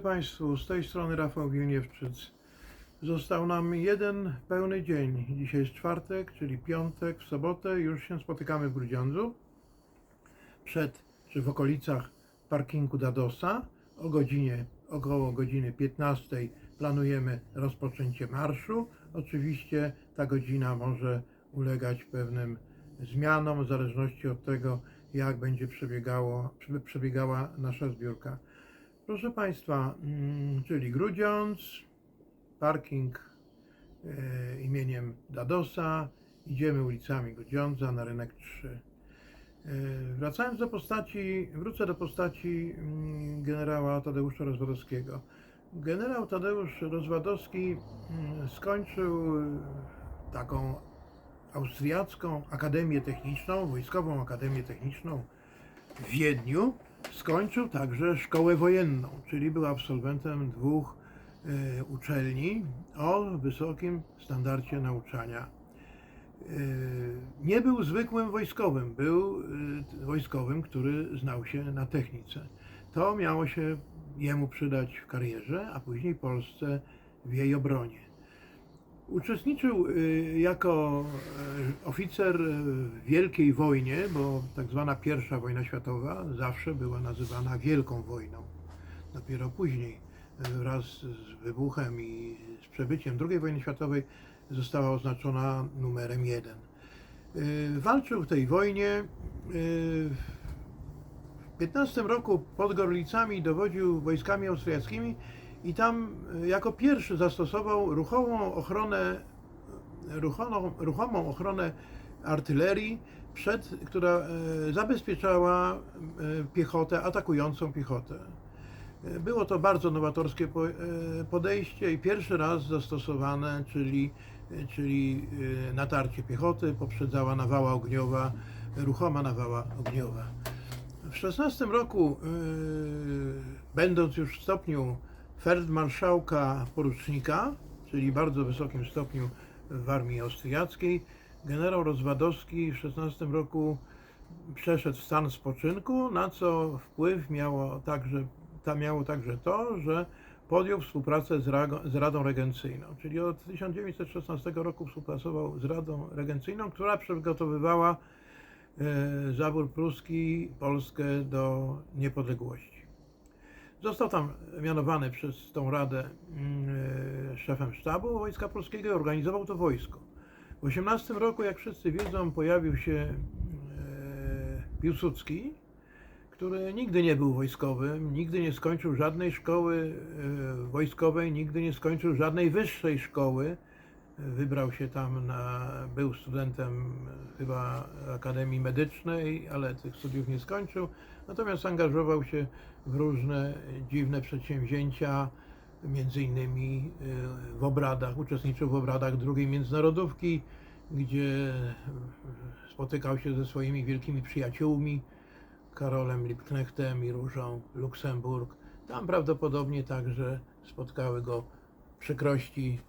Państwu, z tej strony Rafał Wieniewczyc. Został nam jeden pełny dzień. Dzisiaj jest czwartek, czyli piątek, w sobotę już się spotykamy w Grudziądzu. Przed, czy w okolicach parkingu Dadosa o godzinie, około godziny 15 planujemy rozpoczęcie marszu. Oczywiście ta godzina może ulegać pewnym zmianom w zależności od tego, jak będzie przebiegało, przebiegała nasza zbiórka. Proszę Państwa, mm, czyli Grudziądz, parking e, imieniem Dadosa, idziemy ulicami Grudziądza na rynek 3. E, wracając do postaci, wrócę do postaci mm, generała Tadeusza Rozwadowskiego. Generał Tadeusz Rozwadowski mm, skończył taką austriacką akademię techniczną, wojskową akademię techniczną w Wiedniu. Skończył także szkołę wojenną, czyli był absolwentem dwóch e, uczelni o wysokim standardzie nauczania. E, nie był zwykłym wojskowym, był e, wojskowym, który znał się na technice. To miało się jemu przydać w karierze, a później Polsce w jej obronie. Uczestniczył y, jako y, oficer w Wielkiej Wojnie, bo tak zwana pierwsza wojna światowa zawsze była nazywana Wielką Wojną. Dopiero później, y, wraz z wybuchem i z przebyciem II wojny światowej, została oznaczona numerem jeden. Y, Walczył w tej wojnie. y, W 15 roku pod Gorlicami dowodził wojskami austriackimi i tam y, jako pierwszy zastosował ruchomą ochronę, ruchomą, ruchomą ochronę artylerii, przed, która e, zabezpieczała e, piechotę, atakującą piechotę. E, Było to bardzo nowatorskie po- podejście i pierwszy raz zastosowane, czyli, czyli natarcie piechoty poprzedzała nawała ogniowa, ruchoma nawała ogniowa. W 16 roku, będąc już w stopniu feldmarszałka porucznika, czyli bardzo wysokim stopniu w armii austriackiej, generał Rozwadowski w 16 roku przeszedł w stan spoczynku, na co wpływ miało także, ta miało także to, że podjął współpracę z, z Radą Regencyjną, czyli od 1916 roku współpracował z Radą Regencyjną, która przygotowywała e, zabór pruski Polskę do niepodległości. Został tam mianowany przez tą radę mm, e, szefem sztabu Wojska Polskiego i organizował to wojsko. W 18 roku, jak wszyscy wiedzą, pojawił się e, Piłsudski, który nigdy nie był wojskowym, nigdy nie skończył żadnej szkoły e, wojskowej, nigdy nie skończył żadnej wyższej szkoły. Wybrał się tam na, był studentem chyba Akademii Medycznej, ale tych studiów nie skończył. Natomiast angażował się w różne dziwne przedsięwzięcia, między innymi y, w obradach, uczestniczył w obradach drugiej międzynarodówki, gdzie spotykał się ze swoimi wielkimi przyjaciółmi, Karolem Liebknechtem i Różą Luksemburg. Tam prawdopodobnie także spotkały go przykrości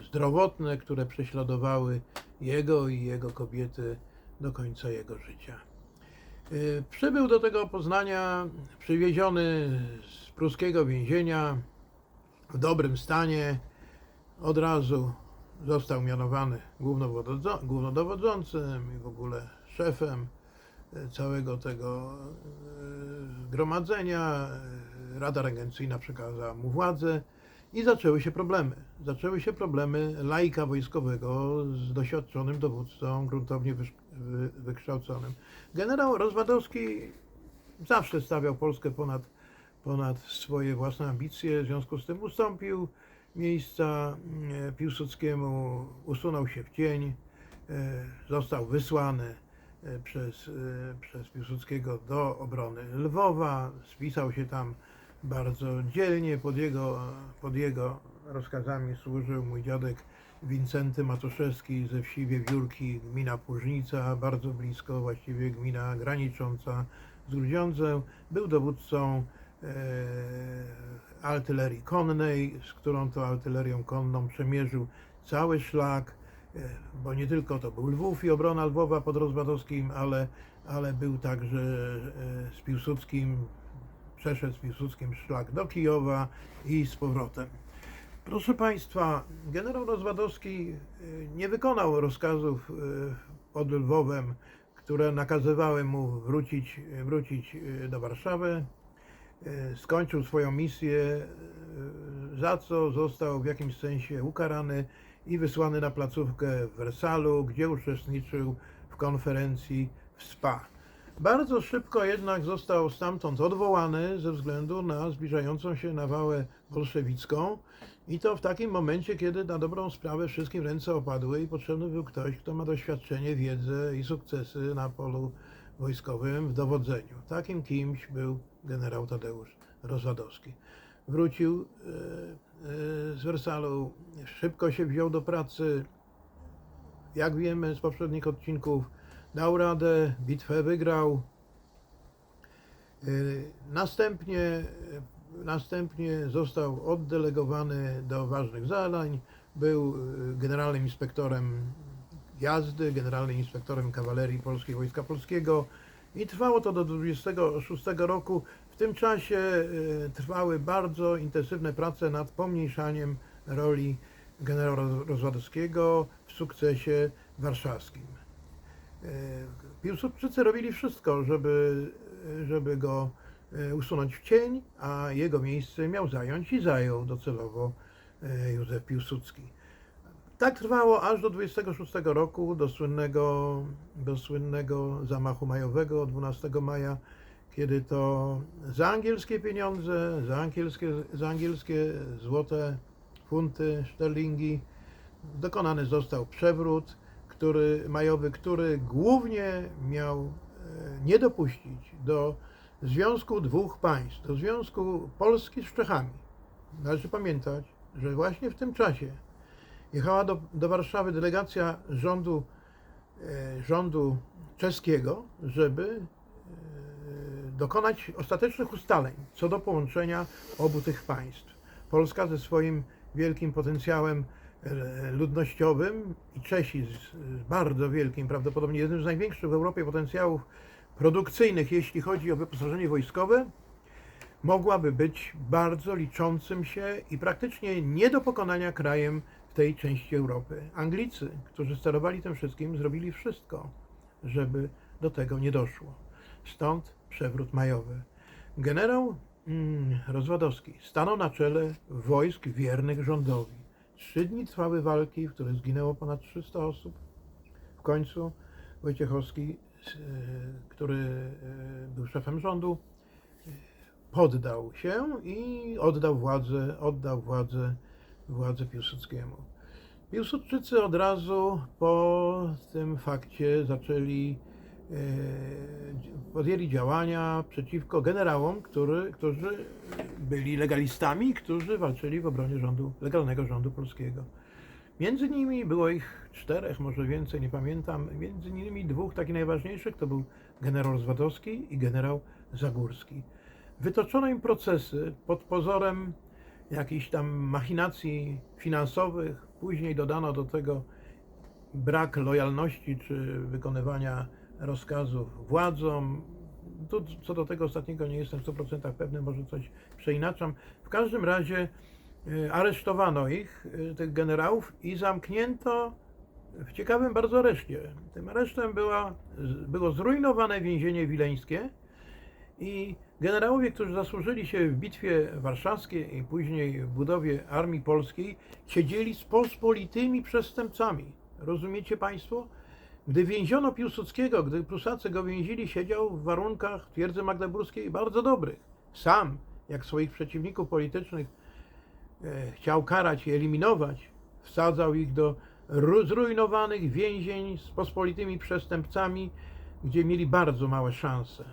y, zdrowotne, które prześladowały jego i jego kobiety do końca jego życia. Y, Przybył do tego Poznania przywieziony z pruskiego więzienia w dobrym stanie. Od razu został mianowany głównodowodzącym i w ogóle szefem y, całego tego y, zgromadzenia. Rada Regencyjna przekazała mu władzę i zaczęły się problemy. Zaczęły się problemy laika wojskowego z doświadczonym dowódcą, gruntownie wykształconym. Generał Rozwadowski zawsze stawiał Polskę ponad, ponad swoje własne ambicje, w związku z tym ustąpił miejsca mm, Piłsudskiemu, usunął się w cień, e, został wysłany e, przez, e, przez Piłsudskiego do obrony Lwowa, spisał się tam bardzo dzielnie, pod jego, pod jego rozkazami służył mój dziadek Wincenty Matuszewski ze wsi Wiewiórki, gmina Płużnica, bardzo blisko, właściwie gmina granicząca z Grudziądzem. Był dowódcą e, artylerii konnej, z którą to artylerią konną przemierzył cały szlak, e, bo nie tylko to był Lwów i obrona Lwowa pod Rozwadowskim, ale, ale był także e, z Piłsudskim przeszedł z Piłsudskim szlak do Kijowa i z powrotem. Proszę Państwa, generał Rozwadowski y, nie wykonał rozkazów y, pod Lwowem, które nakazywały mu wrócić, wrócić y, do Warszawy. Skończył swoją misję, za co został w jakimś sensie ukarany i wysłany na placówkę w Wersalu, gdzie uczestniczył w konferencji w Spa. Bardzo szybko jednak został stamtąd odwołany ze względu na zbliżającą się nawałę bolszewicką i to w takim momencie, kiedy na dobrą sprawę wszystkim ręce opadły i potrzebny był ktoś, kto ma doświadczenie, wiedzę i sukcesy na polu wojskowym w dowodzeniu. Takim kimś był generał Tadeusz Rozwadowski. Wrócił e, e, z Wersalu, szybko się wziął do pracy. Jak wiemy z poprzednich odcinków, dał radę, bitwę wygrał. Y, Następnie, y, następnie został oddelegowany do ważnych zadań. Był y, generalnym inspektorem jazdy, generalnym inspektorem kawalerii Polskiej Wojska Polskiego i trwało to do 26 roku. W tym czasie trwały bardzo intensywne prace nad pomniejszaniem roli generała Rozwadowskiego w sukcesie warszawskim. E, Piłsudczycy robili wszystko, żeby, żeby go e, usunąć w cień, a jego miejsce miał zająć i zajął docelowo e, Józef Piłsudski. Tak trwało aż do 26 roku, do słynnego, do słynnego zamachu majowego 12 maja, kiedy to za angielskie pieniądze, za angielskie, za angielskie złote funty, szterlingi dokonany został przewrót który, majowy, który głównie miał e, nie dopuścić do związku dwóch państw, do związku Polski z Czechami. Należy pamiętać, że właśnie w tym czasie jechała do, do Warszawy delegacja rządu, e, rządu czeskiego, żeby e, dokonać ostatecznych ustaleń co do połączenia obu tych państw. Polska ze swoim wielkim potencjałem ludnościowym i Czesi z z bardzo wielkim, prawdopodobnie jednym z największych w Europie potencjałów produkcyjnych, jeśli chodzi o wyposażenie wojskowe, mogłaby być bardzo liczącym się i praktycznie nie do pokonania krajem w tej części Europy. Anglicy, którzy sterowali tym wszystkim, zrobili wszystko, żeby do tego nie doszło. Stąd przewrót majowy. Generał mm, Rozwadowski stanął na czele wojsk wiernych rządowi. Trzy dni trwały walki, w których zginęło ponad 300 osób. W końcu Wojciechowski, e, który e, był szefem rządu, poddał się i oddał władzę, oddał władzę, władzę Piłsudskiemu. Piłsudczycy od razu po tym fakcie zaczęli, e, podjęli działania przeciwko generałom, który, którzy byli legalistami, którzy walczyli w obronie rządu, legalnego rządu polskiego. Między nimi było ich czterech, może więcej, nie pamiętam. Między nimi dwóch takich najważniejszych to był generał Zwadowski i generał Zagórski. Wytoczono im procesy pod pozorem jakichś tam machinacji finansowych. Później dodano do tego brak lojalności czy wykonywania rozkazów władzom. Tu, co do tego ostatniego nie jestem w 100% pewny, może coś przeinaczam. W każdym razie e, aresztowano ich, e, tych generałów i zamknięto w ciekawym bardzo areszcie. Tym aresztem była, było zrujnowane więzienie wileńskie i generałowie, którzy zasłużyli się w bitwie warszawskiej i później w budowie Armii Polskiej, siedzieli z pospolitymi przestępcami. Rozumiecie Państwo? Gdy więziono Piłsudskiego, gdy Prusacy go więzili, siedział w warunkach twierdzy magdeburskiej bardzo dobrych. Sam, jak swoich przeciwników politycznych, e, chciał karać i eliminować, wsadzał ich do ru- zrujnowanych więzień z pospolitymi przestępcami, gdzie mieli bardzo małe szanse.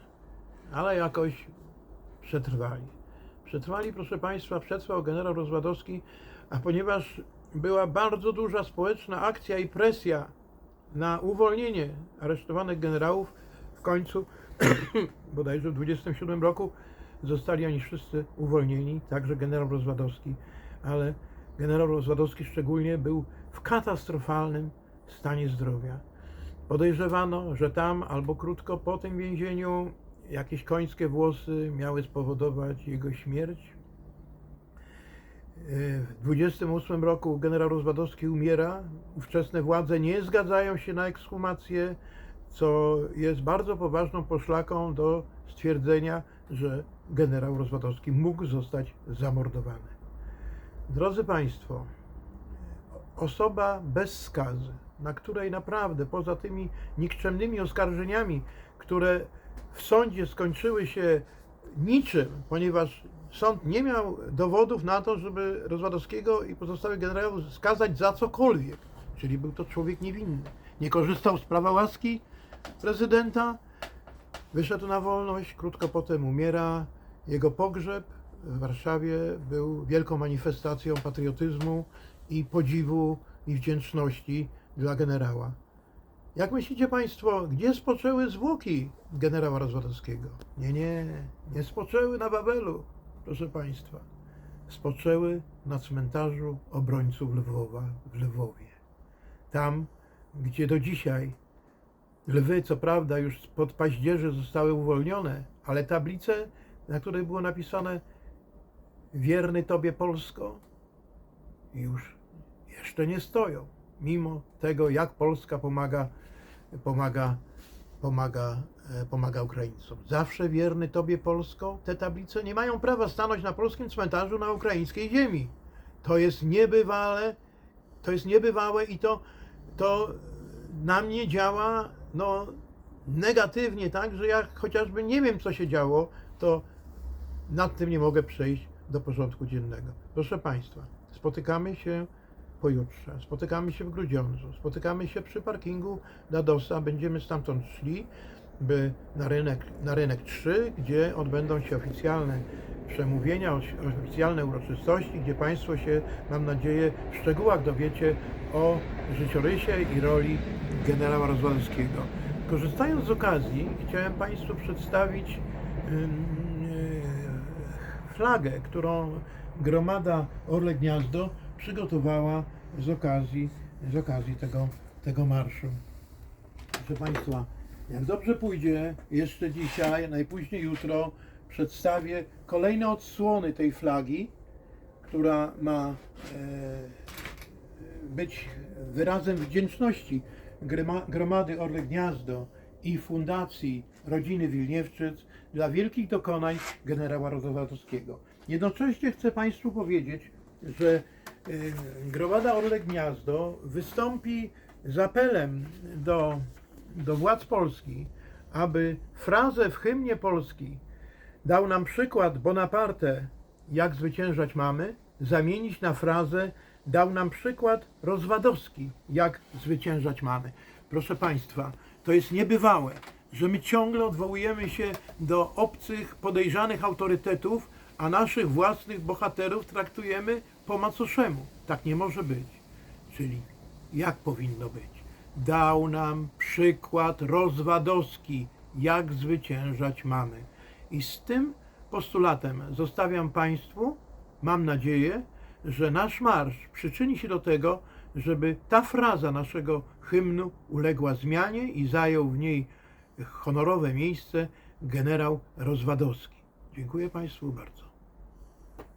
Ale jakoś przetrwali. Przetrwali, proszę Państwa, przetrwał generał Rozwadowski, a ponieważ była bardzo duża społeczna akcja i presja na uwolnienie aresztowanych generałów, w końcu, bodajże w 27 roku, zostali oni wszyscy uwolnieni, także generał Rozwadowski, ale generał Rozwadowski szczególnie był w katastrofalnym stanie zdrowia. Podejrzewano, że tam albo krótko po tym więzieniu jakieś końskie włosy miały spowodować jego śmierć. W 28 roku generał Rozwadowski umiera. Ówczesne władze nie zgadzają się na ekshumację, co jest bardzo poważną poszlaką do stwierdzenia, że generał Rozwadowski mógł zostać zamordowany. Drodzy Państwo, osoba bez skazy, na której naprawdę poza tymi nikczemnymi oskarżeniami, które w sądzie skończyły się niczym, ponieważ sąd nie miał dowodów na to, żeby Rozwadowskiego i pozostałych generałów skazać za cokolwiek, czyli był to człowiek niewinny. Nie korzystał z prawa łaski prezydenta, wyszedł na wolność, krótko potem umiera. Jego pogrzeb w Warszawie był wielką manifestacją patriotyzmu i podziwu i wdzięczności dla generała. Jak myślicie Państwo, gdzie spoczęły zwłoki generała Rozwadowskiego? Nie, nie, nie spoczęły na Wawelu, proszę Państwa. Spoczęły na cmentarzu obrońców Lwowa w Lwowie. Tam, gdzie do dzisiaj lwy, co prawda, już spod paździerzy zostały uwolnione, ale tablice, na których było napisane wierny Tobie Polsko, już jeszcze nie stoją, mimo tego, jak Polska pomaga, pomaga, pomaga, pomaga Ukraińcom. Zawsze wierny Tobie Polsko, te tablice nie mają prawa stanąć na polskim cmentarzu na ukraińskiej ziemi. To jest niebywale, to jest niebywałe i to, to na mnie działa no, negatywnie, tak, że ja chociażby nie wiem, co się działo, to nad tym nie mogę przejść do porządku dziennego. Proszę Państwa, spotykamy się pojutrze, spotykamy się w Grudziądzu, spotykamy się przy parkingu Dadosa, będziemy stamtąd szli by na rynek, na rynek 3, gdzie odbędą się oficjalne przemówienia, oficjalne uroczystości, gdzie Państwo się, mam nadzieję, w szczegółach dowiecie o życiorysie i roli generała Rozwadowskiego. Korzystając z okazji, chciałem Państwu przedstawić flagę, którą gromada Orle Gniazdo przygotowała z okazji, z okazji tego, tego marszu. Proszę Państwa, jak dobrze pójdzie, jeszcze dzisiaj, najpóźniej jutro, przedstawię kolejne odsłony tej flagi, która ma e, być wyrazem wdzięczności Gromady Orle Gniazdo i Fundacji Rodziny Wilniewczyc dla wielkich dokonań generała Rozwadowskiego. Jednocześnie chcę Państwu powiedzieć, że e, Gromada Orle Gniazdo wystąpi z apelem do, do władz Polski, aby frazę w hymnie Polski dał nam przykład Bonaparte, jak zwyciężać mamy, zamienić na frazę dał nam przykład Rozwadowski, jak zwyciężać mamy. Proszę Państwa, to jest niebywałe, że my ciągle odwołujemy się do obcych, podejrzanych autorytetów, a naszych własnych bohaterów traktujemy po macoszemu. Tak nie może być. Czyli jak powinno być? Dał nam przykład Rozwadowski, jak zwyciężać mamy. I z tym postulatem zostawiam Państwu, mam nadzieję, że nasz marsz przyczyni się do tego, żeby ta fraza naszego hymnu uległa zmianie i zajął w niej honorowe miejsce generał Rozwadowski. Dziękuję Państwu bardzo.